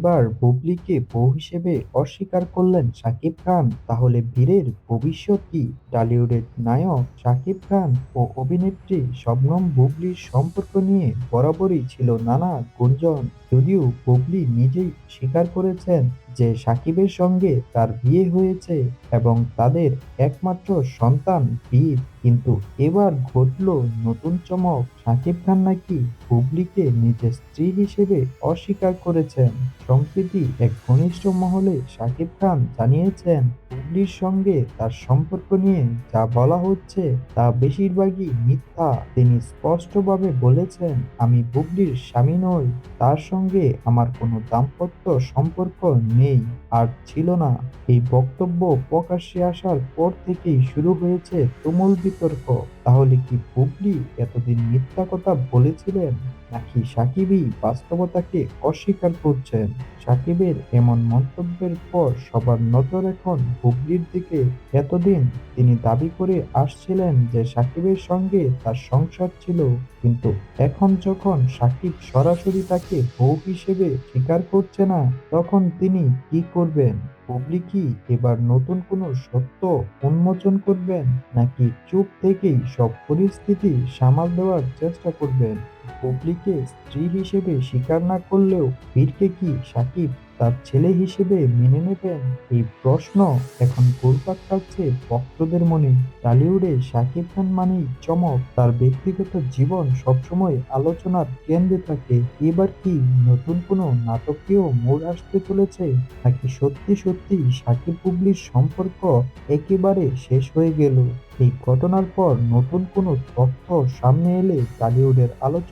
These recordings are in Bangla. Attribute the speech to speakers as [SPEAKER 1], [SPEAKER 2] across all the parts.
[SPEAKER 1] এবার বুবলিকে বউ হিসেবে অস্বীকার করলেন শাকিব খান তাহলে বীরের ভবিষ্যৎ কি? টলিউডের নায়ক শাকিব খান ও অভিনেত্রী শবনম বুবলির সম্পর্ক নিয়ে বরাবরই ছিল নানা গুঞ্জন। যদিও বুবলি নিজেই স্বীকার করেছেন যে শাকিবের সঙ্গে তার বিয়ে হয়েছে এবং তাদের একমাত্র সন্তান বীর। কিন্তু এবার ঘটল নতুন চমক। শাকিব খান নাকি বুবলিকে নিজের স্ত্রী হিসেবে অস্বীকার করেছেন। সম্প্রতি এক ঘনিষ্ঠ মহলে শাকিব খান জানিয়েছেন বুবলির সঙ্গে তার সম্পর্ক নিয়ে যা বলা হচ্ছে তা বেশিরভাগই মিথ্যা। তিনি স্পষ্টভাবে বলেছেন, আমি বুবলির স্বামী নই, তার সঙ্গে আমার কোনো দাম্পত্য সম্পর্ক নেই আর ছিল না। এই বক্তব্য প্রকাশ্যে আসার পর থেকেই শুরু হয়েছে তুমুল বিতর্ক। তাহলে কি বুবলি এতদিন মিথ্যা কথা বলেছিলেন? নাকি সাকিবই বাস্তবতাকে অস্বীকার করছেন? সাকিবের এমন মন্তব্যের পর সবার নজর এখন বুবলির দিকে। এতদিন তিনি দাবি করে আসছিলেন যে সাকিবের সঙ্গে তার সংসার ছিল। কিন্তু এখন যখন সাকিব সরাসরি তাকে বউ হিসেবে স্বীকার করছে না, তখন তিনি কি করবেন? বুবলি কি এবার নতুন কোনো সত্য উন্মোচন করবেন? নাকি চুপ থেকেই সব পরিস্থিতি সামাল দেওয়ার চেষ্টা করবেন? বুবলিকে স্ত্রী হিসেবে স্বীকার না করলেও বীরকে কি সাকিব তার ছেলে হিসেবে মেনে নেবেন? এই প্রশ্ন এখন ঘুরপাক খাচ্ছে ভক্তদের মনে। টলিউডে শাকিব খান মানেই চমক। তার ব্যক্তিগত জীবন সবসময় আলোচনার কেন্দ্রে থাকে। এবার কি নতুন কোনো নাটকীয় মোড় আসতে চলেছে? নাকি সত্যি সত্যি সাকিব বুবলির সম্পর্ক একেবারে শেষ হয়ে গেল? এই ঘটনার পর নতুন কোনো তথ্য সামনে এলে টলিউডের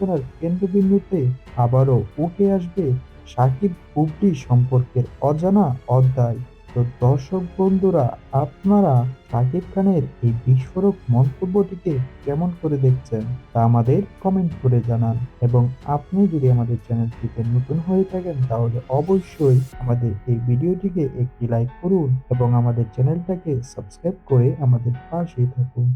[SPEAKER 1] আলোচনার কেন্দ্রবিন্দুতে আবারও উঠে আসবে সাকিব বুবলি সম্পর্কের অজানা অধ্যায়। তো দর্শক বন্ধুরা, আপনারা সাকিব খানের এই বিস্ফোরক মন্তব্যটিকে কেমন করে দেখছেন তা আমাদের কমেন্ট করে জানান। এবং আপনি যদি আমাদের চ্যানেলটিতে নতুন হয়ে থাকেন, তাহলে অবশ্যই আমাদের এই ভিডিওটিকে একটি লাইক করুন এবং আমাদের চ্যানেলটাকে সাবস্ক্রাইব করে আমাদের পাশেই থাকুন।